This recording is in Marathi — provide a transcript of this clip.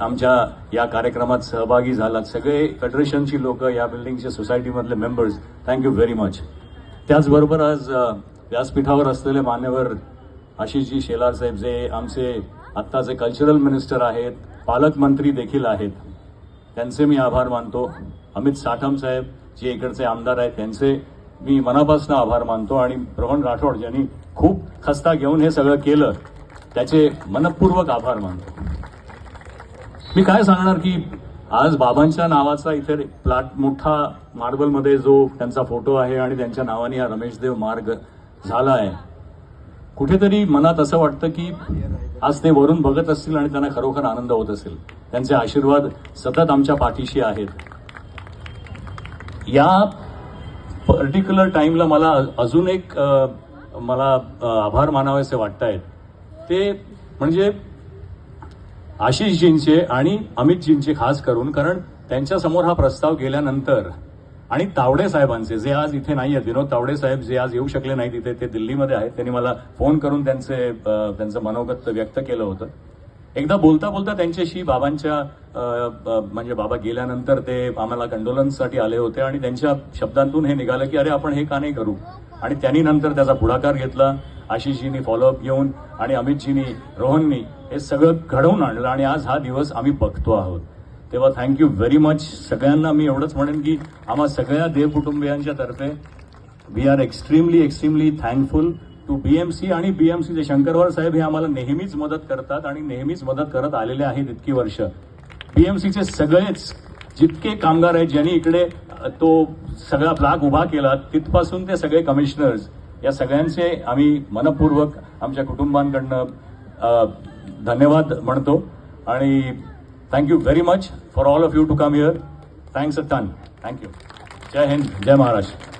आमच्या या कार्यक्रमात सहभागी झालात. सगळे फेडरेशनची लोक या बिल्डिंगच्या सोसायटीमधले members thank you very much त्याचबरोबर आज व्यासपीठावर असलेले मान्यवर आशिषजी शेलार साहेब जे आमचे आत्ताचे कल्चरल मिनिस्टर आहेत पालकमंत्री देखील आहेत त्यांचे मी आभार मानतो. अमित साठम साहेब जे इकडचे आमदार आहेत त्यांचे मी मनापासून आभार मानतो. आणि रोहन राठोड ज्यांनी खूप खस्ता घेऊन हे सगळं केलं त्याचे मनपूर्वक आभार मानतो. मी काय सांगणार की आज बाबांच्या नावाचा इथे प्लॅट मोठा मार्बलमध्ये जो त्यांचा फोटो आहे आणि त्यांच्या नावाने हा रमेश देव मार्ग झाला आहे. कुठेतरी मनात असं वाटतं की आज ते वरून बघत असतील आणि त्यांना खरोखर आनंद होत असेल. त्यांचे आशीर्वाद सतत आमच्या पाठीशी आहेत. या पर्टिक्युलर टाईमला मला अजून एक मला आभार आभार मानावेसे वाटत आहेत ते म्हणजे आशिषजींचे आणि अमितजींचे खास करून कारण त्यांच्यासमोर हा प्रस्ताव गेल्यानंतर आणि तावडे साहेबांचे जे आज इथे नाही आहेत विनोद तावडे साहेब जे आज येऊ शकले नाहीत इथे ते दिल्लीमध्ये आहेत. त्यांनी मला फोन करून त्यांचे त्यांचं मनोगत व्यक्त केलं होतं. एकदा बोलता बोलता त्यांच्याशी बाबांच्या म्हणजे बाबा गेल्यानंतर ते आम्हाला कंडोलन्ससाठी आले होते आणि त्यांच्या शब्दांतून हे निघालं की अरे आपण हे का नाही करू? आणि त्यांनी नंतर त्याचा पुढाकार घेतला. आशिषजींनी फॉलोअप घेऊन आणि अमितजींनी रोहननी हे सगळं घडवून आणलं आणि आज हा दिवस आम्ही बघतो आहोत. तेव्हा थँक्यू व्हेरी मच सगळ्यांना मी एवढंच म्हणेन की आम्हा सगळ्या देव कुटुंबियांच्या तर्फे we are extremely extremely thankful to B M C आणि बी एम सीचे शंकरवार साहेब हे आम्हाला नेहमीच मदत करतात आणि नेहमीच मदत करत आलेले आहेत इतकी वर्ष. बी एम सीचे सगळेच जितके कामगार आहेत ज्यांनी इकडे तो सगळा फ्लॅग उभा केला तिथपासून ते सगळे कमिशनर्स या सगळ्यांचे आम्ही मनपूर्वक आमच्या कुटुंबांकडनं धन्यवाद म्हणतो. आणि thank you very much for all of you to come here thanks a ton thank you Jai Hind Jai Maharashtra